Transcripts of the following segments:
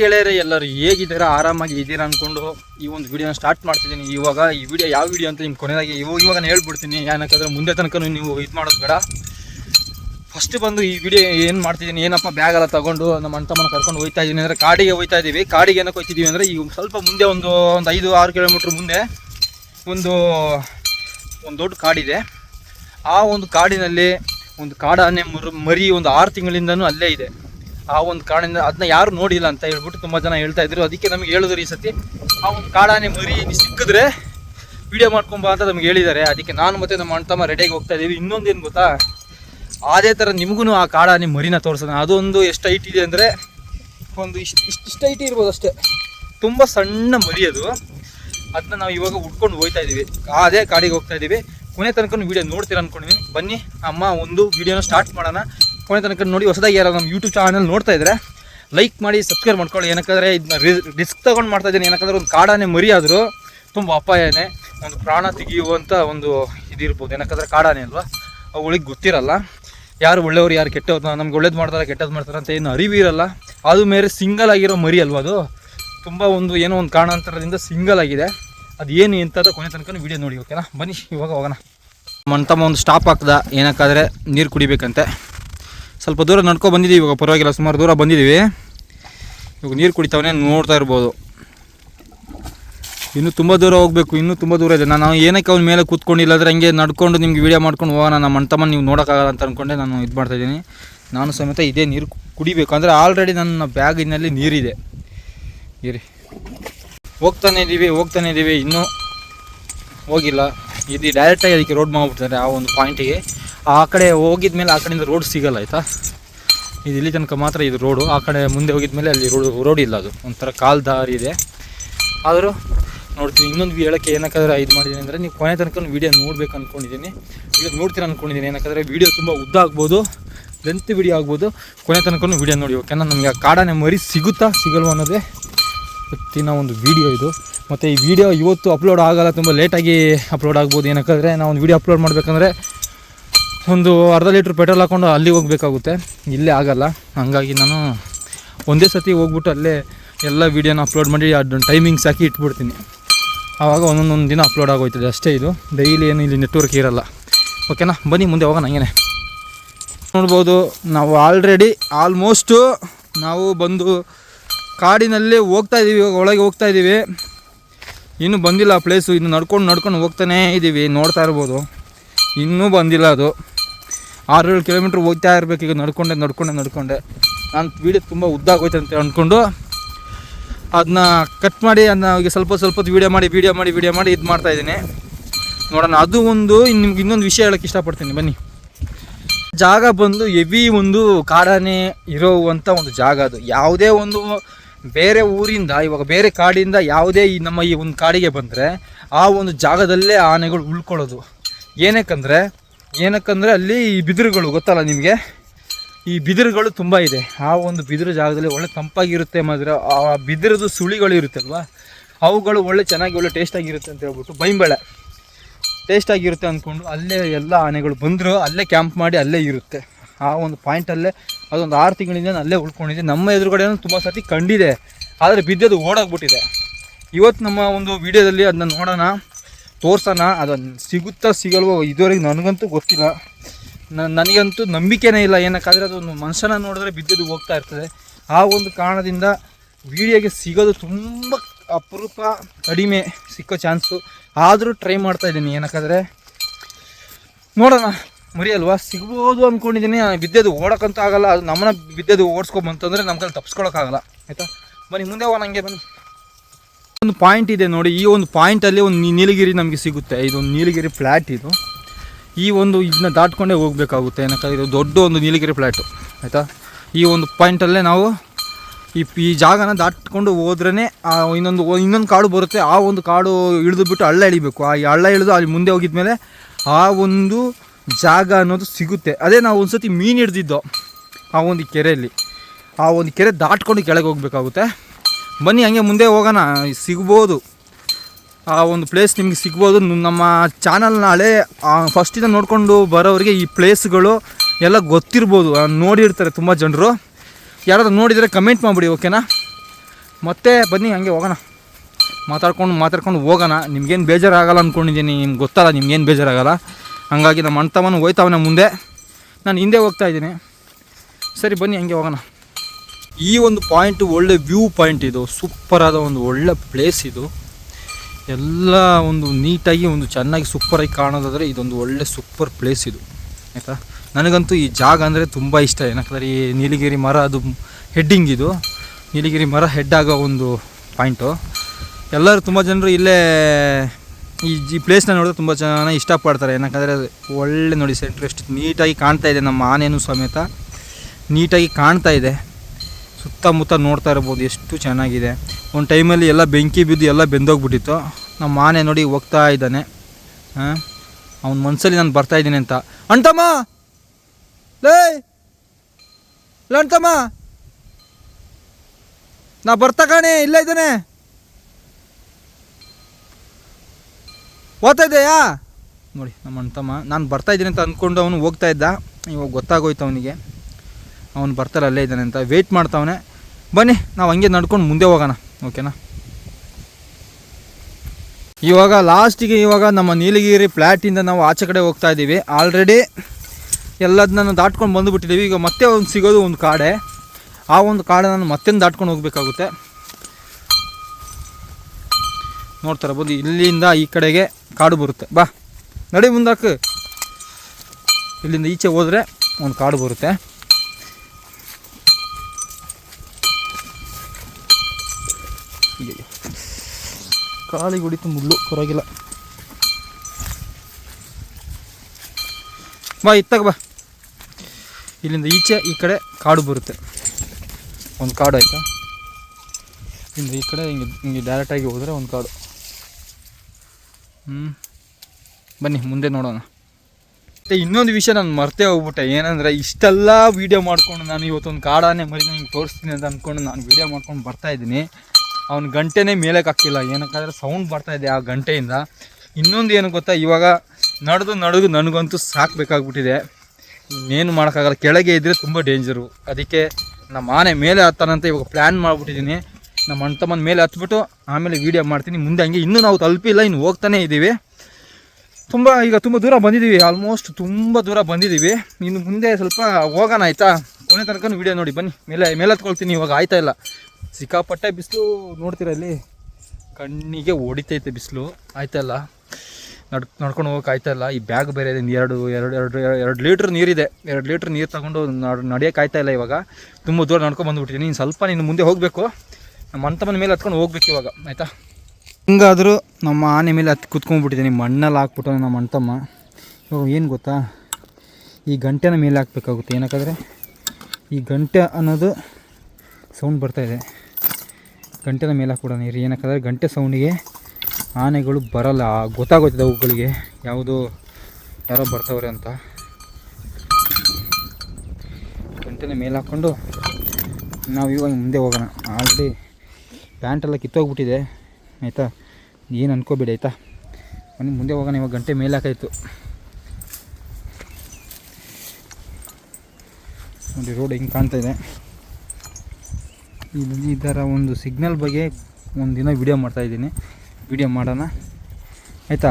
ಗೆಳೆಯರೆ, ಎಲ್ಲರೂ ಹೇಗಿದ್ದೀರಾ? ಆರಾಮಾಗಿ ಇದ್ದೀರಾ ಅಂದ್ಕೊಂಡು ಈ ಒಂದು ವಿಡಿಯೋನ ಸ್ಟಾರ್ಟ್ ಮಾಡ್ತಿದ್ದೀನಿ. ಇವಾಗ ಈ ವಿಡಿಯೋ ಯಾವ ವಿಡಿಯೋ ಅಂತ ನಿಮ್ಗೆ ಕೊನೆಯದಾಗಿ ಇವಾಗ ಇವಾಗ ನಾನು ಹೇಳ್ಬಿಡ್ತೀನಿ. ಯಾಕಂದ್ರೆ ಮುಂದೆ ತನಕ ನೀವು ಇದು ಮಾಡೋದು ಬೇಡ. ಫಸ್ಟ್ ಬಂದು ಈ ವಿಡಿಯೋ ಏನು ಮಾಡ್ತಿದ್ದೀನಿ? ಏನಪ್ಪ ಬ್ಯಾಗ್ ಎಲ್ಲ ತಗೊಂಡು ನಮ್ಮ ಅಣ್ಣಮ್ಮನ ಕರ್ಕೊಂಡು ಹೋಯ್ತಾ ಇದ್ದೀನಿ ಅಂದರೆ ಕಾಡಿಗೆ ಹೋಯ್ತಾ ಇದ್ದೀವಿ ಕಾಡಿಗೆ ಏನಕ್ಕೆ ಹೋಗ್ತಿದ್ದೀವಿ ಅಂದರೆ ಈ ಸ್ವಲ್ಪ ಮುಂದೆ ಒಂದು ಒಂದು ಐದು, ಆರು ಕಿಲೋಮೀಟ್ರ್ ಮುಂದೆ ಒಂದು ಒಂದು ದೊಡ್ಡ ಕಾಡಿದೆ. ಆ ಒಂದು ಕಾಡಿನಲ್ಲಿ ಒಂದು ಕಾಡಾನೆ ಮರಿ ಒಂದು ಆರು ತಿಂಗಳಿಂದನೂ ಅಲ್ಲೇ ಇದೆ. ಆ ಒಂದು ಕಾಡಿಂದ ಅದನ್ನ ಯಾರು ನೋಡಿಲ್ಲ ಅಂತ ಹೇಳ್ಬಿಟ್ಟು ತುಂಬ ಜನ ಹೇಳ್ತಾ ಇದ್ರು. ಅದಕ್ಕೆ ನಮಗೆ ಹೇಳಿದ್ರು ಈ ಸತಿ, ಆ ಒಂದು ಕಾಡಾನೆ ಮರಿ ಸಿಕ್ಕಿದ್ರೆ ವಿಡಿಯೋ ಮಾಡ್ಕೊಂಬ ಅಂತ ನಮ್ಗೆ ಹೇಳಿದ್ದಾರೆ. ಅದಕ್ಕೆ ನಾನು ಮತ್ತೆ ನಮ್ಮ ಅಣ್ಣ ತಮ್ಮ ರೆಡಿಯಾಗಿ ಹೋಗ್ತಾ ಇದ್ದೀವಿ. ಇನ್ನೊಂದೇನು ಗೊತ್ತಾ? ಅದೇ ಥರ ನಿಮಗೂ ಆ ಕಾಡಾನೆ ಮರಿನ ತೋರಿಸೋಣ. ಅದೊಂದು ಎಷ್ಟು ಹೈಟ್ ಇದೆ ಅಂದರೆ ಒಂದು ಇಷ್ಟು ಇಷ್ಟು ಇಷ್ಟು ಹೈಟ್ ಇರ್ಬೋದು ಅಷ್ಟೇ. ತುಂಬ ಸಣ್ಣ ಮರಿ ಅದು. ಅದನ್ನ ನಾವು ಇವಾಗ ಉಟ್ಕೊಂಡು ಹೋಗ್ತಾ ಇದ್ದೀವಿ. ಅದೇ ಕಾಡಿಗೆ ಹೋಗ್ತಾ ಇದ್ದೀವಿ. ಕೊನೆ ತನಕ ವಿಡಿಯೋ ನೋಡ್ತೀರ ಅನ್ಕೊಂಡಿದ್ದೀನಿ ಬನ್ನಿ, ಅಮ್ಮ, ಒಂದು ವಿಡಿಯೋನ ಸ್ಟಾರ್ಟ್ ಮಾಡೋಣ. ಕೊನೆ ತನಕ ನೋಡಿ ಹೊಸದಾಗಿ ಯಾರು ನಮ್ಮ ಯೂಟ್ಯೂಬ್ ಚಾನಲ್ ನೋಡ್ತಾ ಇದ್ರೆ ಲೈಕ್ ಮಾಡಿ ಸಬ್ಸ್ಕ್ರೈಬ್ ಮಾಡ್ಕೊಳ್ಳಿ. ಏನಕ್ಕಂದ್ರೆ ಇದನ್ನ ರಿಸ್ಕ್ ತೊಗೊಂಡು ಮಾಡ್ತಾ ಇದ್ದೀನಿ. ಏನಕ್ಕಂದ್ರೆ ಒಂದು ಕಾಡಾನೆ ಮರಿ ಆದರೂ ತುಂಬ ಅಪಾಯನೇ. ಒಂದು ಪ್ರಾಣ ತೆಗೆಯುವಂಥ ಒಂದು ಇದಿರ್ಬೋದು. ಏನಕ್ಕಂದ್ರೆ ಕಾಡಾನೆ ಅಲ್ವಾ? ಅವುಗಳಿಗೆ ಗೊತ್ತಿರಲ್ಲ. ಯಾರು ಒಳ್ಳೆಯವ್ರು, ಯಾರು ಕೆಟ್ಟವ್ರು ನಮ್ಗೆ ಒಳ್ಳೇದು ಮಾಡ್ತಾರೆ ಕೆಟ್ಟದ್ದು ಮಾಡ್ತಾರೆ ಅಂತ ಏನು ಅರಿವಿರಲ್ಲ ಅದು ಮೇಲೆ ಸಿಂಗಲ್ ಆಗಿರೋ ಮರಿ ಅಲ್ವಾ ಅದು? ತುಂಬ ಒಂದು ಏನೋ ಒಂದು ಕಾರಣಾಂತರದಿಂದ ಸಿಂಗಲ್ ಆಗಿದೆ. ಅದು ಏನು ಎಂಥದ್ದು ಕೊನೆ ತನಕ ವೀಡಿಯೋ ನೋಡಿ ಓಕೆನಾ ಬನ್ನಿ, ಇವಾಗ ಹೋಗೋಣ. ತಮ್ಮ ಒಂದು ಸ್ಟಾಪ್ ಹಾಕ್ದ. ಏನಕ್ಕಾದರೆ ನೀರು ಕುಡಿಬೇಕಂತೆ. ಸ್ವಲ್ಪ ದೂರ ನಡ್ಕೊ ಬಂದಿದ್ದೀವಿ. ಇವಾಗ ಪರವಾಗಿಲ್ಲ, ಸುಮಾರು ದೂರ ಬಂದಿದ್ದೀವಿ. ಇವಾಗ ನೀರು ಕುಡಿತಾವನೆ ನೋಡ್ತಾ ಇರ್ಬೋದು. ಇನ್ನೂ ತುಂಬ ದೂರ ಹೋಗಬೇಕು, ಇನ್ನೂ ತುಂಬ ದೂರ ಇದೆ. ನಾನು ಏನಕ್ಕೆ ಅವ್ನ ಮೇಲೆ ಕೂತ್ಕೊಂಡಿಲ್ಲ ಅಂದರೆ ಹಂಗೆ ನಡ್ಕೊಂಡು ನಿಮ್ಗೆ ವೀಡಿಯೋ ಮಾಡ್ಕೊಂಡು ಹೋಗೋಣ, ನಮ್ಮ ಅಣ್ಣ ನೀವು ನೋಡೋಕ್ಕಾಗಲ್ಲ ಅಂತ ಅಂದ್ಕೊಂಡೆ ನಾನು ಇದು ಮಾಡ್ತಾಯಿದ್ದೀನಿ ನಾನು ಸಮೇತ ಇದೇ ನೀರು ಕುಡಿಬೇಕು ಅಂದರೆ ಆಲ್ರೆಡಿ ನನ್ನ ಬ್ಯಾಗಿನಲ್ಲಿ ನೀರಿದೆ. ಇರಿ. ಹೋಗ್ತಾನೆ ಇದ್ದೀವಿ ಹೋಗ್ತಾನೆ ಇದ್ದೀವಿ ಇನ್ನೂ ಹೋಗಿಲ್ಲ. ಇದು ಡೈರೆಕ್ಟಾಗಿ ಅದಕ್ಕೆ ರೋಡ್ ಮಾಡ್ಬಿಡ್ತಾರೆ ಆ ಒಂದು ಪಾಯಿಂಟಿಗೆ ಆ ಕಡೆ ಹೋಗಿದ್ಮೇಲೆ ಆ ಕಡೆಯಿಂದ ರೋಡ್ ಸಿಗಲ್ಲ, ಆಯಿತಾ? ಇದು ಇಲ್ಲಿ ತನಕ ಮಾತ್ರ ಇದು ರೋಡು ಆ ಕಡೆ ಮುಂದೆ ಹೋಗಿದ ಮೇಲೆ ಅಲ್ಲಿ ರೋಡ್ ರೋಡ್ ಇಲ್ಲ ಅದು. ಒಂಥರ ಕಾಲ್ ದಾರಿ ಇದೆ. ಆದರೂ ನೋಡ್ತೀನಿ, ಇನ್ನೊಂದು ಹೇಳೋಕ್ಕೆ ಏನಕ್ಕಾದ್ರೆ ಇದು ಮಾಡಿದ್ದೀನಿ ಅಂದರೆ ನೀವು ಕೊನೆ ತನಕ ವೀಡಿಯೋ ನೋಡ್ಬೇಕು ಅಂದ್ಕೊಂಡಿದ್ದೀನಿ ವೀಡಿಯೋ ನೋಡ್ತೀರ ಅಂದ್ಕೊಂಡಿದ್ದೀನಿ ಏನಕ್ಕಾದ್ರೆ ವೀಡಿಯೋ ತುಂಬ ಉದ್ದ ಆಗ್ಬೋದು ಲೆಂತ್ ವಿಡಿಯೋ ಆಗ್ಬೋದು. ಕೊನೆ ತನಕ ವೀಡಿಯೋ ನೋಡಿ, ಓಕೆನಾ? ನಮಗೆ ಆ ಕಾಡನೆ ಮರಿ ಸಿಗುತ್ತಾ ಸಿಗಲ್ವ ಅನ್ನೋದೇ ಇವತ್ತಿನ ಒಂದು ವಿಡಿಯೋ ಇದು. ಮತ್ತು ಈ ವಿಡಿಯೋ ಇವತ್ತು ಅಪ್ಲೋಡ್ ಆಗೋಲ್ಲ, ತುಂಬ ಲೇಟಾಗಿ ಅಪ್ಲೋಡ್ ಆಗ್ಬೋದು. ಏನಕ್ಕಾದ್ರೆ ನಾವು ಒಂದು ವಿಡಿಯೋ ಅಪ್ಲೋಡ್ ಮಾಡಬೇಕಂದ್ರೆ ಒಂದು ಅರ್ಧ ಲೀಟ್ರ್ ಪೆಟ್ರೋಲ್ ಹಾಕ್ಕೊಂಡು ಅಲ್ಲಿಗೆ ಹೋಗಬೇಕಾಗುತ್ತೆ. ಇಲ್ಲೇ ಆಗಲ್ಲ. ಹಾಗಾಗಿ ನಾನು ಒಂದೇ ಸತಿ ಹೋಗ್ಬಿಟ್ಟು ಅಲ್ಲೇ ಎಲ್ಲ ವೀಡಿಯೋನ ಅಪ್ಲೋಡ್ ಮಾಡಿ ಅದು ಟೈಮಿಂಗ್ಸ್ ಹಾಕಿ ಇಟ್ಬಿಡ್ತೀನಿ. ಆವಾಗ ಒಂದೊಂದೊಂದು ದಿನ ಅಪ್ಲೋಡ್ ಆಗೋಯ್ತದೆ. ಅಷ್ಟೇ ಇದು. ಡೈಲಿ ಏನು ಇಲ್ಲಿ ನೆಟ್ವರ್ಕ್ ಇರಲ್ಲ. ಓಕೆನಾ ಬನ್ನಿ ಮುಂದೆ ಹೋಗೋಣ ಹಂಗೇನೆ. ನೋಡ್ಬೋದು, ನಾವು ಆಲ್ರೆಡಿ ಆಲ್ಮೋಸ್ಟು ನಾವು ಬಂದು ಕಾಡಿನಲ್ಲಿ ಹೋಗ್ತಾ ಇದ್ದೀವಿ ಒಳಗೆ ಹೋಗ್ತಾ ಇದ್ದೀವಿ ಇನ್ನೂ ಬಂದಿಲ್ಲ ಆ ಪ್ಲೇಸು ಇನ್ನು ನಡ್ಕೊಂಡು ನಡ್ಕೊಂಡು ಹೋಗ್ತಾನೇ ಇದ್ದೀವಿ ನೋಡ್ತಾ ಇರ್ಬೋದು. ಇನ್ನೂ ಬಂದಿಲ್ಲ ಅದು. ಆರು ಏಳು ಕಿಲೋಮೀಟ್ರ್ ಹೋಗ್ತಾ ಇರಬೇಕು. ಈಗ ನಡ್ಕೊಂಡೆ ನಡ್ಕೊಂಡೆ ನಡ್ಕೊಂಡೆ. ನಾನು ವೀಡಿಯೋ ತುಂಬ ಉದ್ದ ಆಗೋಯ್ತು ಅಂತ ಅಂದ್ಕೊಂಡು ಅದನ್ನ ಕಟ್ ಮಾಡಿ ಅದನ್ನ ಈಗ ಸ್ವಲ್ಪ ಸ್ವಲ್ಪ ವೀಡಿಯೋ ಮಾಡಿ ವೀಡಿಯೋ ಮಾಡಿ ವೀಡಿಯೋ ಮಾಡಿ ಇದು ಮಾಡ್ತಾ ಇದ್ದೀನಿ. ನೋಡೋಣ, ಅದು ಒಂದು ನಿಮ್ಗೆ ಇನ್ನೊಂದು ವಿಷಯ ಹೇಳಕ್ಕೆ ಇಷ್ಟಪಡ್ತೀನಿ. ಬನ್ನಿ. ಜಾಗ ಬಂದು ಎವಿ ಒಂದು ಕಾಡಾನೆ ಇರೋವಂಥ ಒಂದು ಜಾಗ ಅದು. ಯಾವುದೇ ಒಂದು ಬೇರೆ ಊರಿಂದ, ಇವಾಗ ಬೇರೆ ಕಾಡಿಂದ ಯಾವುದೇ ಈ ನಮ್ಮ ಈ ಒಂದು ಕಾಡಿಗೆ ಬಂದರೆ ಆ ಒಂದು ಜಾಗದಲ್ಲೇ ಆನೆಗಳು ಉಳ್ಕೊಳ್ಳೋದು. ಏನಕ್ಕಂದರೆ ಏನಕ್ಕಂದರೆ ಅಲ್ಲಿ ಈ ಬಿದಿರುಗಳು ಗೊತ್ತಲ್ಲ ನಿಮಗೆ? ಈ ಬಿದಿರುಗಳು ತುಂಬ ಇದೆ. ಆ ಒಂದು ಬಿದಿರು ಜಾಗದಲ್ಲಿ ಒಳ್ಳೆ ತಂಪಾಗಿರುತ್ತೆ ಮಾತ್ರ. ಆ ಬಿದಿರದು ಸುಳಿಗಳು ಇರುತ್ತಲ್ವ? ಅವುಗಳು ಒಳ್ಳೆ ಚೆನ್ನಾಗಿ, ಒಳ್ಳೆ ಟೇಸ್ಟಾಗಿರುತ್ತೆ ಅಂತ ಹೇಳ್ಬಿಟ್ಟು ಬೈಂಬೆಳೆ. ಟೇಸ್ಟಾಗಿರುತ್ತೆ ಅಂದ್ಕೊಂಡು ಅಲ್ಲೇ ಎಲ್ಲ ಆನೆಗಳು ಬಂದರೂ, ಅಲ್ಲೇ ಕ್ಯಾಂಪ್ ಮಾಡಿ ಅಲ್ಲೇ ಇರುತ್ತೆ. ಆ ಒಂದು ಪಾಯಿಂಟಲ್ಲೇ ಅದೊಂದು ಆರು ತಿಂಗಳಿಂದ ಅಲ್ಲೇ ಉಳ್ಕೊಂಡಿದೆ ನಮ್ಮ ಎದುರುಗಡೆ ತುಂಬ ಸತಿ ಕಂಡಿದೆ. ಆದರೆ ಬಿದ್ದದು ಓಡೋಗ್ಬಿಟ್ಟಿದೆ. ಇವತ್ತು ನಮ್ಮ ಒಂದು ವಿಡಿಯೋದಲ್ಲಿ ಅದನ್ನ ನೋಡೋಣ. ತೋರ್ಸೋಣ, ಅದು ಸಿಗುತ್ತಾ ಸಿಗಲ್ವೋ ಇದುವರೆಗೆ ನನಗಂತೂ ಗೊತ್ತಿಲ್ಲ. ನನಗಂತೂ ನಂಬಿಕೆನೇ ಇಲ್ಲ, ಏನಕ್ಕಾದರೆ ಅದು ಒಂದು ಮನುಷ್ಯನ ನೋಡಿದ್ರೆ ಬಿದ್ದಿದ್ದು ಹೋಗ್ತಾ ಇರ್ತದೆ. ಆ ಒಂದು ಕಾರಣದಿಂದ ವಿಡಿಯೋಗೆ ಸಿಗೋದು ತುಂಬ ಅಪರೂಪ, ಕಡಿಮೆ ಸಿಕ್ಕೋ ಚಾನ್ಸು. ಆದರೂ ಟ್ರೈ ಮಾಡ್ತಾ ಇದ್ದೀನಿ, ಏನಕ್ಕಾದರೆ. ನೋಡೋಣ, ಮರಿಯಲ್ವಾ? ಸಿಗ್ಬೋದು ಅಂದ್ಕೊಂಡಿದ್ದೀನಿ ಬಿದ್ದೆದು ಓಡೋಕ್ಕಂತೂ ಆಗಲ್ಲ. ಅದು ನಮ್ಮನ್ನ ಬಿದ್ದೆದು ಓಡಿಸ್ಕೊಂಬಂತಂದರೆ ನಮ್ಮ ಕೈಲಿ ತಪ್ಪಿಸ್ಕೊಳಕ್ಕಾಗಲ್ಲ ಆಯಿತಾ? ಬನ್ನಿ, ಮುಂದೆ ಹೋಗೋಣ, ಹಂಗೆ ಬನ್ನಿ. ಒಂದು ಪಾಯಿಂಟ್ ಇದೆ ನೋಡಿ. ಈ ಒಂದು ಪಾಯಿಂಟಲ್ಲಿ ಒಂದು ನೀಲಗಿರಿ ನಮಗೆ ಸಿಗುತ್ತೆ. ಇದೊಂದು ನೀಲಗಿರಿ ಫ್ಲ್ಯಾಟ್ ಇದು. ಈ ಒಂದು ಇದನ್ನ ದಾಟ್ಕೊಂಡೇ ಹೋಗಬೇಕಾಗುತ್ತೆ. ಏನಕ್ಕೆ ಇದು ದೊಡ್ಡ ಒಂದು ನೀಲಗಿರಿ ಫ್ಲ್ಯಾಟು ಆಯಿತಾ? ಈ ಒಂದು ಪಾಯಿಂಟಲ್ಲೇ ನಾವು ಈ ಈ ಜಾಗನ ದಾಟ್ಕೊಂಡು ಹೋದ್ರೇ ಆ ಇನ್ನೊಂದು ಇನ್ನೊಂದು ಕಾಡು ಬರುತ್ತೆ. ಆ ಒಂದು ಕಾಡು ಇಳಿದು ಬಿಟ್ಟು ಹಳ್ಳ ಇಳಿಬೇಕು ಆ ಹಳ್ಳ ಇಳಿದು ಅಲ್ಲಿ ಮುಂದೆ ಹೋಗಿದ್ಮೇಲೆ ಆ ಒಂದು ಜಾಗ ಅನ್ನೋದು ಸಿಗುತ್ತೆ. ಅದೇ ನಾವು ಒಂದು ಸತಿ ಮೀನು ಹಿಡ್ದಿದ್ದೋ ಆ ಒಂದು ಕೆರೆಯಲ್ಲಿ. ಆ ಒಂದು ಕೆರೆ ದಾಟ್ಕೊಂಡು ಕೆಳಗೆ ಹೋಗ್ಬೇಕಾಗುತ್ತೆ. ಬನ್ನಿ, ಹಂಗೆ ಮುಂದೆ ಹೋಗೋಣ. ಸಿಗ್ಬೋದು. ಆ ಒಂದು ಪ್ಲೇಸ್ ನಿಮಗೆ ಸಿಗ್ಬೋದು. ನಮ್ಮ ಚಾನಲ್ನ ಹಳೆ ಫಸ್ಟಿಂದ ನೋಡಿಕೊಂಡು ಬರೋರಿಗೆ ಈ ಪ್ಲೇಸ್ಗಳು ಎಲ್ಲ ಗೊತ್ತಿರ್ಬೋದು. ನೋಡಿರ್ತಾರೆ ತುಂಬ ಜನರು. ಯಾರಾದರೂ ನೋಡಿದರೆ ಕಮೆಂಟ್ ಮಾಡಿಬಿಡಿ ಓಕೆನಾ ಮತ್ತೆ ಬನ್ನಿ, ಹಂಗೆ ಹೋಗೋಣ. ಮಾತಾಡ್ಕೊಂಡು ಮಾತಾಡ್ಕೊಂಡು ಹೋಗೋಣ. ನಿಮ್ಗೇನು ಬೇಜಾರಾಗಲ್ಲ ಅಂದ್ಕೊಂಡಿದ್ದೀನಿ ನಿಮ್ಗೆ ಗೊತ್ತಲ್ಲ, ನಿಮ್ಗೇನು ಬೇಜಾರಾಗಲ್ಲ. ಹಾಗಾಗಿ ನಮ್ಮ ಅಣ್ತವನ್ನು ಹೋಯ್ತಾವನ ಮುಂದೆ. ನಾನು ಹಿಂದೆ ಹೋಗ್ತಾ ಇದ್ದೀನಿ. ಸರಿ, ಬನ್ನಿ, ಹಂಗೆ ಹೋಗೋಣ. ಈ ಒಂದು ಪಾಯಿಂಟ್ ಒಳ್ಳೆ ವ್ಯೂ ಪಾಯಿಂಟ್ ಇದು. ಸೂಪರ್ ಆದ ಒಂದು ಒಳ್ಳೆ ಪ್ಲೇಸ್ ಇದು. ಎಲ್ಲ ಒಂದು ನೀಟಾಗಿ ಒಂದು ಚೆನ್ನಾಗಿ ಸೂಪರಾಗಿ ಕಾಣೋದಾದರೆ ಇದೊಂದು ಒಳ್ಳೆ ಸೂಪರ್ ಪ್ಲೇಸ್ ಇದು. ಆಯಿತಾ? ನನಗಂತೂ ಈ ಜಾಗ ಅಂದರೆ ತುಂಬ ಇಷ್ಟ. ಏನಕ್ಕಂದ್ರೆ ಈ ನೀಲಗಿರಿ ಮರ ಅದು ಹೆಡ್ಡಿಂಗ್ ಇದು. ನೀಲಗಿರಿ ಮರ ಹೆಡ್ ಆಗೋ ಒಂದು ಪಾಯಿಂಟು ಎಲ್ಲರೂ ತುಂಬ ಜನರು ಇಲ್ಲೇ ಈ ಈ ಪ್ಲೇಸ್ನ ನೋಡಿದ್ರೆ ತುಂಬ ಜನ ಇಷ್ಟಪಡ್ತಾರೆ. ಏನಕ್ಕಂದರೆ ಒಳ್ಳೆ ನೋಡಿ ಸೆಂಟ್ರ್ ಎಷ್ಟು ನೀಟಾಗಿ ಕಾಣ್ತಾ ಇದೆ. ನಮ್ಮ ಆನೆನೂ ಸಮೇತ ನೀಟಾಗಿ ಕಾಣ್ತಾ ಇದೆ. ಸುತ್ತಮುತ್ತ ನೋಡ್ತಾ ಇರ್ಬೋದು ಎಷ್ಟು ಚೆನ್ನಾಗಿದೆ. ಒಂದು ಟೈಮಲ್ಲಿ ಎಲ್ಲ ಬೆಂಕಿ ಬಿದ್ದು ಎಲ್ಲ ಬೆಂದೋಗ್ಬಿಟ್ಟಿತ್ತು. ನಮ್ಮ ಆನೆ ನೋಡಿ ಹೋಗ್ತಾ ಇದ್ದಾನೆ. ಹಾಂ? ಅವ್ನ ಮನಸ್ಸಲ್ಲಿ ನಾನು ಬರ್ತಾ ಇದ್ದೀನಿ ಅಂತ. ಅಣ್ತಮ್ಮ ಲೇ! ಲೇ ಅಣ್ತಮ್ಮ ನಾ ಬರ್ತಾ ಕಾಣೆ, ಇಲ್ಲ ಇದ್ದಾನೆ. ಓದ್ತಾ ಇದೆಯಾ ನೋಡಿ, ನಮ್ಮ ಅಣ್ತಮ್ಮ ನಾನು ಬರ್ತಾ ಇದ್ದೀನಿ ಅಂತ ಅಂದ್ಕೊಂಡು ಅವನು ಹೋಗ್ತಾ ಇದ್ದ. ಇವಾಗ ಗೊತ್ತಾಗೋಯ್ತು ಅವನಿಗೆ. ಅವನು ಬರ್ತಾರೆ ಅಲ್ಲೇ ಇದ್ದಾನೆ ಅಂತ ವೆಯ್ಟ್ ಮಾಡ್ತಾವನೆ. ಬನ್ನಿ, ನಾವು ಹಂಗೆ ನಡ್ಕೊಂಡು ಮುಂದೆ ಹೋಗೋಣ ಓಕೆನಾ ಇವಾಗ ಲಾಸ್ಟಿಗೆ ಇವಾಗ ನಮ್ಮ ನೀಲಗಿರಿ ಫ್ಲ್ಯಾಟಿಂದ ನಾವು ಆಚೆ ಕಡೆ ಹೋಗ್ತಾ ಇದ್ದೀವಿ. ಆಲ್ರೆಡಿ ಎಲ್ಲದನ್ನ ದಾಟ್ಕೊಂಡು ಬಂದುಬಿಟ್ಟಿದ್ದೀವಿ. ಈಗ ಮತ್ತೆ ಒಂದು ಸಿಗೋದು ಒಂದು ಕಾಡೆ. ಆ ಒಂದು ಕಾಡೆ ನಾನು ಮತ್ತೆ ದಾಟ್ಕೊಂಡು ಹೋಗಬೇಕಾಗುತ್ತೆ? ನೋಡ್ತಾರೆ ಬಂದು, ಇಲ್ಲಿಂದ ಈ ಕಡೆಗೆ ಕಾಡು ಬರುತ್ತೆ. ಬಾ, ನಡಿ ಮುಂದಾಕು. ಇಲ್ಲಿಂದ ಈಚೆ ಹೋದರೆ ಒಂದು ಕಾಡು ಬರುತ್ತೆ. ಕಾಲಿಗೆ ಹೊಡಿತು ಮುಳ್ಳು, ಪರವಾಗಿಲ್ಲ. ಬಾ, ಇತ್ತಾಗ ಬಾ. ಇಲ್ಲಿಂದ ಈಚೆ, ಈ ಕಡೆ ಕಾಡು ಬರುತ್ತೆ. ಒಂದು ಕಾಡು ಆಯಿತಾ? ಇಲ್ಲಿಂದ ಈ ಕಡೆ ಹಿಂಗೆ ಹಿಂಗೆ ಡೈರೆಕ್ಟಾಗಿ ಹೋದರೆ ಒಂದು ಕಾಡು. ಹ್ಞೂ ಬನ್ನಿ, ಮುಂದೆ ನೋಡೋಣ. ಮತ್ತು ಇನ್ನೊಂದು ವಿಷಯ ನಾನು ಮರ್ತೇ ಹೋಗ್ಬಿಟ್ಟೆ. ಏನಂದರೆ ಇಷ್ಟೆಲ್ಲ ವೀಡಿಯೋ ಮಾಡ್ಕೊಂಡು ನಾನು ಇವತ್ತೊಂದು ಕಾಡಾನೆ ಮರಿ ನಂಗೆ ತೋರಿಸ್ತೀನಿ ಅಂತ ಅಂದ್ಕೊಂಡು ನಾನು ವೀಡಿಯೋ ಮಾಡ್ಕೊಂಡು ಬರ್ತಾ ಇದ್ದೀನಿ. ಅವ್ನ ಗಂಟೆನೇ ಮೇಲಕ್ಕೆ ಹಾಕಿಲ್ಲ. ಏನಕ್ಕಾದ್ರೆ ಸೌಂಡ್ ಬರ್ತಾ ಇದೆ ಆ ಗಂಟೆಯಿಂದ. ಇನ್ನೊಂದು ಏನು ಗೊತ್ತಾ? ಇವಾಗ ನಡೆದು ನಡೆದು ನನಗಂತೂ ಸಾಕಬೇಕಾಗ್ಬಿಟ್ಟಿದೆ ಇನ್ನೇನು ಮಾಡೋಕ್ಕಾಗಲ್ಲ. ಕೆಳಗೆ ಇದ್ದರೆ ತುಂಬ ಡೇಂಜರು ಅದಕ್ಕೆ ನಮ್ಮ ಆನೆ ಮೇಲೆ ಹತ್ತಾನಂತ ಇವಾಗ ಪ್ಲ್ಯಾನ್ ಮಾಡಿಬಿಟ್ಟಿದ್ದೀನಿ ನಮ್ಮ ಅಣ್ತಮ್ಮನ ಮೇಲೆ ಹತ್ಬಿಟ್ಟು ಆಮೇಲೆ ವೀಡಿಯೋ ಮಾಡ್ತೀನಿ. ಮುಂದೆ ಹಂಗೆ ಇನ್ನೂ ನಾವು ತಲುಪಿಲ್ಲ, ಇನ್ನು ಹೋಗ್ತಾನೇ ಇದ್ದೀವಿ ತುಂಬ ಈಗ ತುಂಬ ದೂರ ಬಂದಿದ್ದೀವಿ ಆಲ್ಮೋಸ್ಟ್ ತುಂಬ ದೂರ ಬಂದಿದ್ದೀವಿ ಇನ್ನು ಮುಂದೆ ಸ್ವಲ್ಪ ಹೋಗೋಣ, ಆಯಿತಾ? ಕೊನೆ ತನಕ ವೀಡಿಯೋ ನೋಡಿ, ಬನ್ನಿ. ಮೇಲೆ ಮೇಲೆ ಹತ್ಕೊಳ್ತೀನಿ. ಇವಾಗ ಆಯ್ತಾ ಇಲ್ಲ. ಸಿಕ್ಕಾಪಟ್ಟೆ ಬಿಸಿಲು ನೋಡ್ತಿರಲ್ಲಿ ಕಣ್ಣಿಗೆ ಹೊಡಿತೈತೆ ಬಿಸಿಲು. ಆಯ್ತಲ್ಲ ನಡ್, ನಡ್ಕೊಂಡು ಹೋಗಕ್ಕೆ ಆಯ್ತಾಯಿಲ್ಲ ಈ ಬ್ಯಾಗ್ ಬೇರೆ ಇದೆ ಎರಡು ಎರಡು ಎರಡು ಎರಡು ಲೀಟ್ರ್ ನೀರಿದೆ. ಎರಡು ಲೀಟ್ರ್ ನೀರು ತಗೊಂಡು ನಡ್, ನಡಿಯೋಕೆ ಆಯ್ತಾ ಇಲ್ಲ ಇವಾಗ. ತುಂಬ ದೂರ ನಡ್ಕೊಂಡು ಬಂದುಬಿಟ್ಟಿದ್ದೀನಿ ಇನ್ನು ಸ್ವಲ್ಪ ನೀನು ಮುಂದೆ ಹೋಗಬೇಕು. ನಮ್ಮ ಅಂತಮ್ಮನ ಮೇಲೆ ಹತ್ಕೊಂಡು ಹೋಗ್ಬೇಕು ಇವಾಗ. ಆಯಿತಾ? ಹಿಂಗಾದರೂ ನಮ್ಮ ಆನೆ ಮೇಲೆ ಹತ್ತು ಕುತ್ಕೊಂಡ್ಬಿಟ್ಟಿದ್ದೀನಿ ಮಣ್ಣಲ್ಲಿ ಹಾಕ್ಬಿಟ್ಟು ನಮ್ಮ ಅಂತಮ್ಮ ಇವಾಗ ಏನು ಗೊತ್ತಾ? ಈ ಗಂಟೆನ ಮೇಲೆ ಹಾಕ್ಬೇಕಾಗುತ್ತೆ. ಏನಕ್ಕಾದ್ರೆ ಈ ಗಂಟೆ ಅನ್ನೋದು ಸೌಂಡ್ ಬರ್ತಾಯಿದೆ ಗಂಟೆನ ಮೇಲೆ ಹಾಕ್ಬಿಡೋಣ ನೀರು. ಏನಕ್ಕಾದ್ರೆ ಗಂಟೆ ಸೌಂಡಿಗೆ ಆನೆಗಳು ಬರಲ್ಲ. ಗೊತ್ತಾಗೋಯ್ತದೆ ಅವುಗಳಿಗೆ. ಯಾವುದು ಯಾರೋ ಬರ್ತಾವ್ರೆ ಅಂತ. ಗಂಟೆನ ಮೇಲೆ ಹಾಕ್ಕೊಂಡು ನಾವು ಇವಾಗ ಮುಂದೆ ಹೋಗೋಣ. ಆಲ್ರೆಡಿ ಪ್ಯಾಂಟೆಲ್ಲ ಕಿತ್ತೋಗ್ಬಿಟ್ಟಿದೆ. ಆಯಿತಾ? ಏನು ಅನ್ಕೋಬೇಡಿ, ಆಯಿತಾ? ಬನ್ನಿ, ಮುಂದೆ ಹೋಗೋಣ. ಇವಾಗ ಗಂಟೆ ಮೇಲೆ ಹಾಕಾಯಿತು. ನೋಡಿ, ರೋಡ್ ಹಿಂಗೆ ಕಾಣ್ತಾ ಇದೆ. ಇದು ಇದರ ಒಂದು ಸಿಗ್ನಲ್ ಬಗ್ಗೆ ಒಂದು ದಿನ ವಿಡಿಯೋ ಮಾಡ್ತಾಯಿದ್ದೀನಿ ವಿಡಿಯೋ ಮಾಡೋಣ. ಆಯಿತಾ?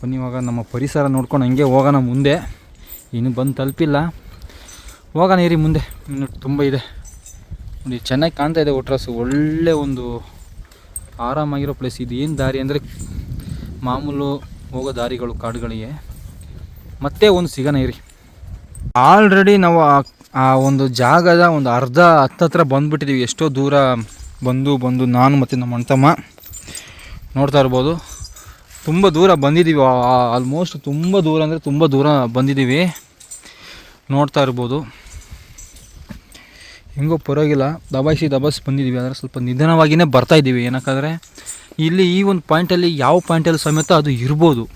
ಬನ್ನಿ ಇವಾಗ ನಮ್ಮ ಪರಿಸರ ನೋಡ್ಕೊಂಡು ಹಂಗೆ ಹೋಗೋಣ ಮುಂದೆ. ಇನ್ನು ಬಂದು ತಲುಪಿಲ್ಲ. ಹೋಗೋಣ ಇರಿ ಮುಂದೆ. ಇನ್ನು ತುಂಬ ಇದೆ. ನೋಡಿ, ಚೆನ್ನಾಗಿ ಕಾಣ್ತಾ ಇದೆ ಒಟ್ರಾಸು. ಒಳ್ಳೆ ಒಂದು ಆರಾಮಾಗಿರೋ ಪ್ಲೇಸ್ ಇದು ಏನು ದಾರಿ ಅಂದರೆ ಮಾಮೂಲು ಹೋಗೋ ದಾರಿಗಳು, ಕಾಡುಗಳಿಗೆ. ಮತ್ತೆ ಒಂದು ಸಿಗೋಣ ಇರಿ. ಆಲ್ರೆಡಿ ನಾವು ಆ- ಒಂದು ಜಾಗದ ಒಂದು ಅರ್ಧ ಹತ್ತತ್ರ ಬಂದುಬಿಟ್ಟಿದ್ದೀವಿ ಎಷ್ಟೋ ದೂರ ಬಂದು ಬಂದು ನಾನು ಮತ್ತು ನಮ್ಮ ಅಣ್ತಮ್ಮ ನೋಡ್ತಾ ಇರ್ಬೋದು. ತುಂಬ ದೂರ ಬಂದಿದ್ದೀವಿ ಆಲ್ಮೋಸ್ಟ್ ತುಂಬ ದೂರ ಅಂದರೆ ತುಂಬ ದೂರ ಬಂದಿದ್ದೀವಿ ನೋಡ್ತಾ ಇರ್ಬೋದು. ಹೆಂಗೋ ಪರವಾಗಿಲ್ಲ. ದಬಾಯಿಸಿ ದಬಾಯಿಸಿ ಬಂದಿದ್ದೀವಿ ಆದರೆ ಸ್ವಲ್ಪ ನಿಧಾನವಾಗಿಯೇ ಬರ್ತಾ ಇದ್ದೀವಿ. ಏನಕ್ಕಾದರೆ ಇಲ್ಲಿ ಈ ಒಂದು ಪಾಯಿಂಟಲ್ಲಿ ಯಾವ ಪಾಯಿಂಟಲ್ಲಿ ಸಮೇತ ಅದು ಇರ್ಬೋದು.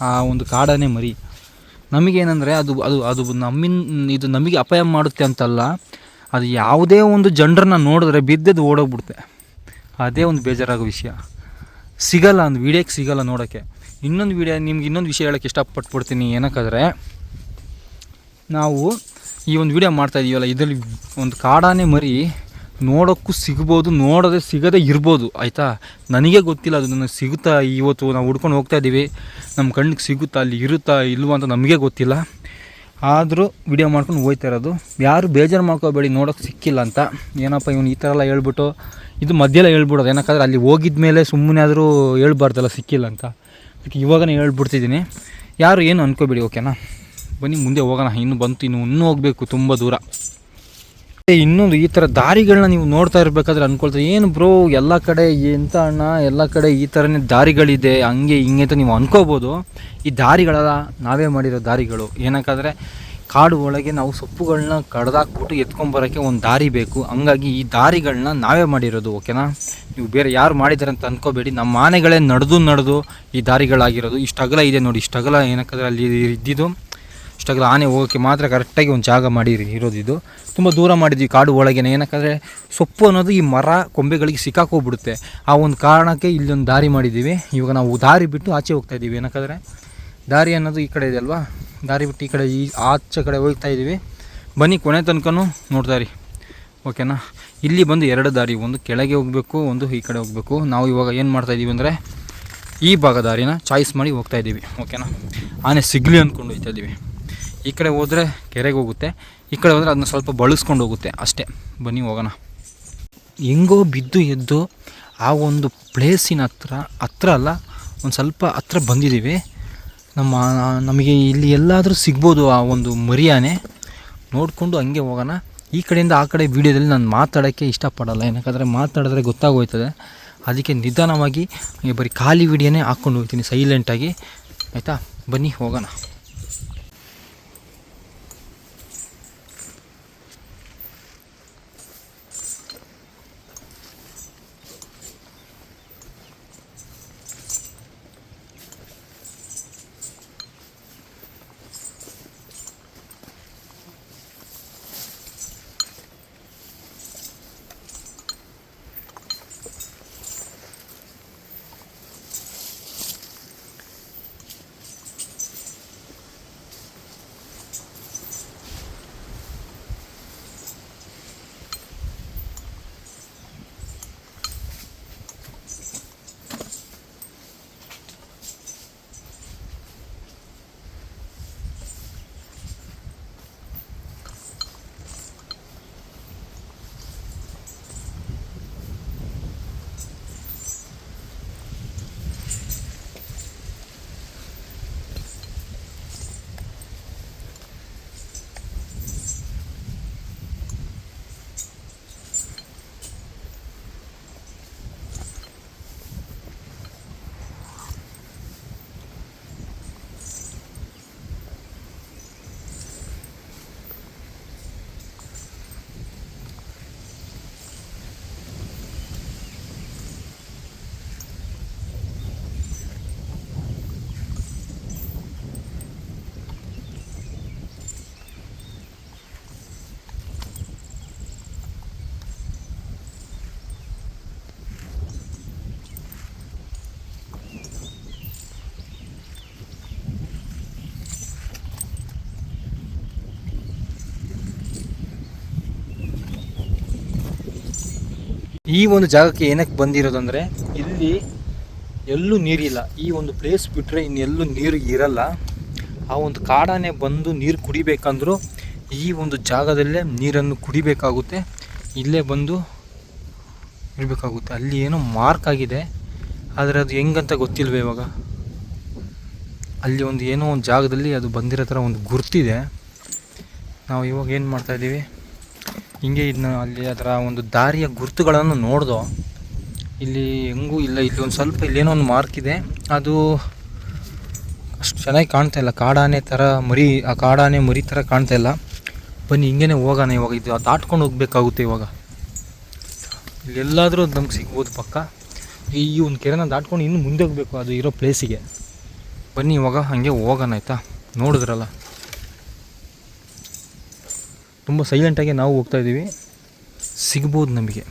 ಆ ಒಂದು ಕಾಡನೇ ಮರಿ. ನಮಗೇನೆಂದರೆ ಅದು ಅದು ಅದು ನಮ್ಮಿನ್, ಇದು ನಮಗೆ ಅಪಾಯ ಮಾಡುತ್ತೆ ಅಂತಲ್ಲ, ಅದು ಯಾವುದೇ ಒಂದು ಜನರನ್ನ ನೋಡಿದ್ರೆ ಬಿದ್ದದ್ದು ಓಡೋಗ್ಬಿಡುತ್ತೆ. ಅದೇ ಒಂದು ಬೇಜಾರಾಗೋ ವಿಷಯ. ಸಿಗಲ್ಲ ಒಂದು ವೀಡಿಯೋಕ್ಕೆ ಸಿಗಲ್ಲ ನೋಡೋಕ್ಕೆ ಇನ್ನೊಂದು ವೀಡಿಯೋ, ನಿಮ್ಗೆ ಇನ್ನೊಂದು ವಿಷಯ ಹೇಳೋಕ್ಕೆ ಇಷ್ಟಪಟ್ಬಿಡ್ತೀನಿ ಏನಕ್ಕಾದ್ರೆ, ನಾವು ಈ ಒಂದು ವಿಡಿಯೋ ಮಾಡ್ತಾ ಇದೀವಲ್ಲ, ಇದರಲ್ಲಿ ಒಂದು ಕಾಡಾನೆ ಮರಿ ನೋಡೋಕ್ಕೂ ಸಿಗ್ಬೋದು, ನೋಡದೆ ಸಿಗದೆ ಇರ್ಬೋದು, ಆಯಿತಾ? ನನಗೆ ಗೊತ್ತಿಲ್ಲ ಅದು ನನಗೆ ಸಿಗುತ್ತಾ? ಇವತ್ತು ನಾವು ಹುಡ್ಕೊಂಡು ಹೋಗ್ತಾ ಇದ್ದೀವಿ. ನಮ್ಮ ಕಣ್ಣಿಗೆ ಸಿಗುತ್ತಾ, ಅಲ್ಲಿ ಇರುತ್ತಾ, ಇಲ್ವೋ ಅಂತ ನಮಗೆ ಗೊತ್ತಿಲ್ಲ. ಆದರೂ ವಿಡಿಯೋ ಮಾಡ್ಕೊಂಡು ಹೋಯ್ತಾ ಇರೋದು. ಯಾರು ಬೇಜಾರು ಮಾಡ್ಕೋಬೇಡಿ ನೋಡೋಕ್ಕೆ ಸಿಕ್ಕಿಲ್ಲ ಅಂತ. ಏನಪ್ಪ ಇವನು ಈ ಥರ ಎಲ್ಲ ಹೇಳ್ಬಿಟ್ಟು, ಇದು ಮಧ್ಯೆಲ್ಲ ಹೇಳ್ಬಿಡೋದು. ಏನಕ್ಕಾದ್ರೆ ಅಲ್ಲಿ ಹೋಗಿದ ಮೇಲೆ ಸುಮ್ಮನೆ ಆದರೂ ಹೇಳ್ಬಾರ್ದಲ್ಲ, ಸಿಕ್ಕಿಲ್ಲ ಅಂತ. ಅದಕ್ಕೆ ಇವಾಗನೇ ಹೇಳ್ಬಿಡ್ತಿದ್ದೀನಿ. ಯಾರು ಏನು ಅಂದ್ಕೋಬೇಡಿ ಓಕೆನಾ ಬನ್ನಿ, ಮುಂದೆ ಹೋಗೋಣ. ಇನ್ನು ಬಂತು, ಇನ್ನು ಇನ್ನೂ ಹೋಗಬೇಕು, ತುಂಬ ದೂರ. ಮತ್ತೆ ಇನ್ನೊಂದು ಈ ಥರ ದಾರಿಗಳನ್ನ ನೀವು ನೋಡ್ತಾ ಇರಬೇಕಾದ್ರೆ ಅನ್ಕೊಳ್ತಾರೆ, ಏನು ಬ್ರೋ ಎಲ್ಲ ಕಡೆ ಎಂಥ ಅಣ್ಣ, ಎಲ್ಲ ಕಡೆ ಈ ಥರನೇ ದಾರಿಗಳಿದೆ, ಹಂಗೆ ಹಿಂಗೆ ಅಂತ ನೀವು ಅನ್ಕೋಬೋದು. ಈ ದಾರಿಗಳೆಲ್ಲ, ನಾವೇ ಮಾಡಿರೋ ದಾರಿಗಳು. ಏನಕ್ಕಾದ್ರೆ, ಕಾಡು ಒಳಗೆ ನಾವು ಸೊಪ್ಪುಗಳನ್ನ ಕಡ್ದಾಕ್ಬಿಟ್ಟು ಎತ್ಕೊಂಬರೋಕ್ಕೆ ಒಂದು ದಾರಿ ಬೇಕು. ಹಂಗಾಗಿ ಈ ದಾರಿಗಳನ್ನ ನಾವೇ ಮಾಡಿರೋದು ಓಕೆನಾ ನೀವು ಬೇರೆ ಯಾರು ಮಾಡಿದ್ದಾರೆ ಅಂತ ಅನ್ಕೋಬೇಡಿ. ನಮ್ಮ ಆನೆಗಳೇ ನಡೆದು ನಡೆದು ಈ ದಾರಿಗಳಾಗಿರೋದು. ಇಷ್ಟು ಅಗಲ ಇದೆ ನೋಡಿ ಇಷ್ಟು ಅಗಲ ಏನಕ್ಕಾದ್ರೆ ಅಲ್ಲಿ ಇದ್ದಿದ್ದು. ಇಷ್ಟಾಗಲ ಆನೆ ಹೋಗೋಕ್ಕೆ ಮಾತ್ರ ಕರೆಕ್ಟಾಗಿ ಒಂದು ಜಾಗ ಮಾಡಿರಿ, ಇರೋದು ತುಂಬ ದೂರ ಮಾಡಿದ್ವಿ ಕಾಡು ಒಳಗೆ ಏನಕ್ಕಂದರೆ ಸೊಪ್ಪು ಅನ್ನೋದು ಈ ಮರ ಕೊಂಬೆಗಳಿಗೆ ಸಿಕ್ಕಾಕೋಗ್ಬಿಡುತ್ತೆ ಆ ಒಂದು ಕಾರಣಕ್ಕೆ ಇಲ್ಲೊಂದು ದಾರಿ ಮಾಡಿದ್ದೀವಿ. ಇವಾಗ ನಾವು ದಾರಿ ಬಿಟ್ಟು ಆಚೆ ಹೋಗ್ತಾ ಇದ್ದೀವಿ. ಏನಕ್ಕಂದರೆ ದಾರಿ ಅನ್ನೋದು ಈ ಕಡೆ ಇದೆ ಅಲ್ವಾ? ದಾರಿ ಬಿಟ್ಟು ಈ ಕಡೆ ಈ ಆಚೆ ಕಡೆ ಹೋಗ್ತಾ ಇದ್ದೀವಿ. ಬನ್ನಿ ಕೊನೆ ತನಕನೂ ನೋಡ್ತಾ ಇರಿ. ಓಕೆನಾ? ಇಲ್ಲಿ ಬಂದು ಎರಡು ದಾರಿ, ಒಂದು ಕೆಳಗೆ ಹೋಗಬೇಕು, ಒಂದು ಈ ಕಡೆ ಹೋಗಬೇಕು. ನಾವು ಇವಾಗ ಏನು ಮಾಡ್ತಾ ಇದ್ದೀವಿ ಅಂದರೆ ಈ ಭಾಗ ದಾರಿನ ಚಾಯ್ಸ್ ಮಾಡಿ ಹೋಗ್ತಾ ಇದ್ದೀವಿ. ಓಕೆನಾ? ಆನೆ ಸಿಗಲಿ ಅಂದ್ಕೊಂಡು ಹೋಗ್ತಾ ಇದ್ದೀವಿ. ಈ ಕಡೆ ಹೋದರೆ ಕೆರೆಗೆ ಹೋಗುತ್ತೆ. ಈ ಕಡೆ ಹೋದರೆ ಅದನ್ನ ಸ್ವಲ್ಪ ಬಳಸ್ಕೊಂಡು ಹೋಗುತ್ತೆ. ಅಷ್ಟೇ. ಬನ್ನಿ, ಹೋಗೋಣ. ಹೆಂಗೋ ಬಿದ್ದು ಎದ್ದು ಆ ಒಂದು ಪ್ಲೇಸಿನ ಹತ್ರ ಹತ್ರ ಅಲ್ಲ, ಒಂದು ಸ್ವಲ್ಪ ಹತ್ರ ಬಂದಿದ್ದೀವಿ. ನಮ್ಮ, ನಮಗೆ ಇಲ್ಲಿ ಎಲ್ಲಾದರೂ ಸಿಗ್ಬೋದು ಆ ಒಂದು ಮರಿಯಾನೆ. ನೋಡಿಕೊಂಡು ಹಂಗೆ ಹೋಗೋಣ. ಈ ಕಡೆಯಿಂದ ಆ ಕಡೆ ವೀಡಿಯೋದಲ್ಲಿ ನಾನು ಮಾತಾಡೋಕ್ಕೆ ಇಷ್ಟಪಡಲ್ಲ. ಏನಕ್ಕಾದರೆ ಮಾತಾಡಿದ್ರೆ ಗೊತ್ತಾಗೋಯ್ತದೆ. ಅದಕ್ಕೆ ನಿಧಾನವಾಗಿ ಬರೀ ಖಾಲಿ ವೀಡಿಯೋನೇ ಹಾಕ್ಕೊಂಡು ಹೋಗ್ತೀನಿ ಸೈಲೆಂಟಾಗಿ ಆಯಿತಾ? ಬನ್ನಿ, ಹೋಗೋಣ. ಈ ಒಂದು ಜಾಗಕ್ಕೆ ಏನಕ್ಕೆ ಬಂದಿರೋದಂದರೆ ಇಲ್ಲಿ ಎಲ್ಲೂ ನೀರಿಲ್ಲ. ಈ ಒಂದು ಪ್ಲೇಸ್ ಬಿಟ್ಟರೆ ಇನ್ನೆಲ್ಲೂ ನೀರು ಇರಲ್ಲ. ಆ ಒಂದು ಕಾಡಾನೆ ಬಂದು ನೀರು ಕುಡಿಬೇಕಂದ್ರೂ ಈ ಒಂದು ಜಾಗದಲ್ಲೇ ನೀರನ್ನು ಕುಡಿಬೇಕಾಗುತ್ತೆ. ಇಲ್ಲೇ ಬಂದು ಇರಬೇಕಾಗುತ್ತೆ. ಅಲ್ಲಿ ಏನೋ ಮಾರ್ಕ್ ಆಗಿದೆ. ಆದರೆ ಅದು ಹೆಂಗಂತ ಗೊತ್ತಿಲ್ವ ಇವಾಗ? ಅಲ್ಲಿ ಒಂದು ಏನೋ ಒಂದು ಜಾಗದಲ್ಲಿ ಅದು ಬಂದಿರೋ ಥರ ಒಂದು ಗುರ್ತಿದೆ. ನಾವು ಇವಾಗ ಏನು ಮಾಡ್ತಾಯಿದ್ದೀವಿ ಹಿಂಗೆ ಇದನ್ನ ಅಲ್ಲಿ ಅದರ ಒಂದು ದಾರಿಯ ಗುರುತುಗಳನ್ನು ನೋಡ್ದೋ, ಇಲ್ಲಿ ಹೆಂಗೂ ಇಲ್ಲ, ಇಲ್ಲಿ ಒಂದು ಸ್ವಲ್ಪ ಇಲ್ಲೇನೋ ಒಂದು ಮಾರ್ಕ್ ಇದೆ. ಅದು ಅಷ್ಟು ಚೆನ್ನಾಗಿ ಕಾಣ್ತಾ ಇಲ್ಲ. ಕಾಡಾನೆ ಥರ ಮರಿ, ಆ ಕಾಡಾನೆ ಮರಿ ಥರ ಕಾಣ್ತಾ ಇಲ್ಲ. ಬನ್ನಿ, ಹಿಂಗೇನೆ ಹೋಗೋಣ ಇವಾಗ. ಇದು ದಾಟ್ಕೊಂಡು ಹೋಗ್ಬೇಕಾಗುತ್ತೆ ಇವಾಗ. ಇಲ್ಲೆಲ್ಲಾದರೂ ನಮ್ಗೆ ಸಿಗ್ಬೋದು ಪಕ್ಕ. ಈ ಒಂದು ಕೆರೆನ ದಾಟ್ಕೊಂಡು ಇನ್ನು ಮುಂದೆ ಹೋಗಬೇಕು, ಅದು ಇರೋ ಪ್ಲೇಸಿಗೆ ಬನ್ನಿ ಇವಾಗ ಹಾಗೆ ಹೋಗೋಣ, ಆಯಿತಾ? ನೋಡಿದ್ರಲ್ಲ. ತುಂಬ ಸೈಲೆಂಟಾಗಿ ನಾವು ಹೋಗ್ತಾ ಇದ್ದೀವಿ. ಸಿಗ್ಬೋದು ನಮಗೆ.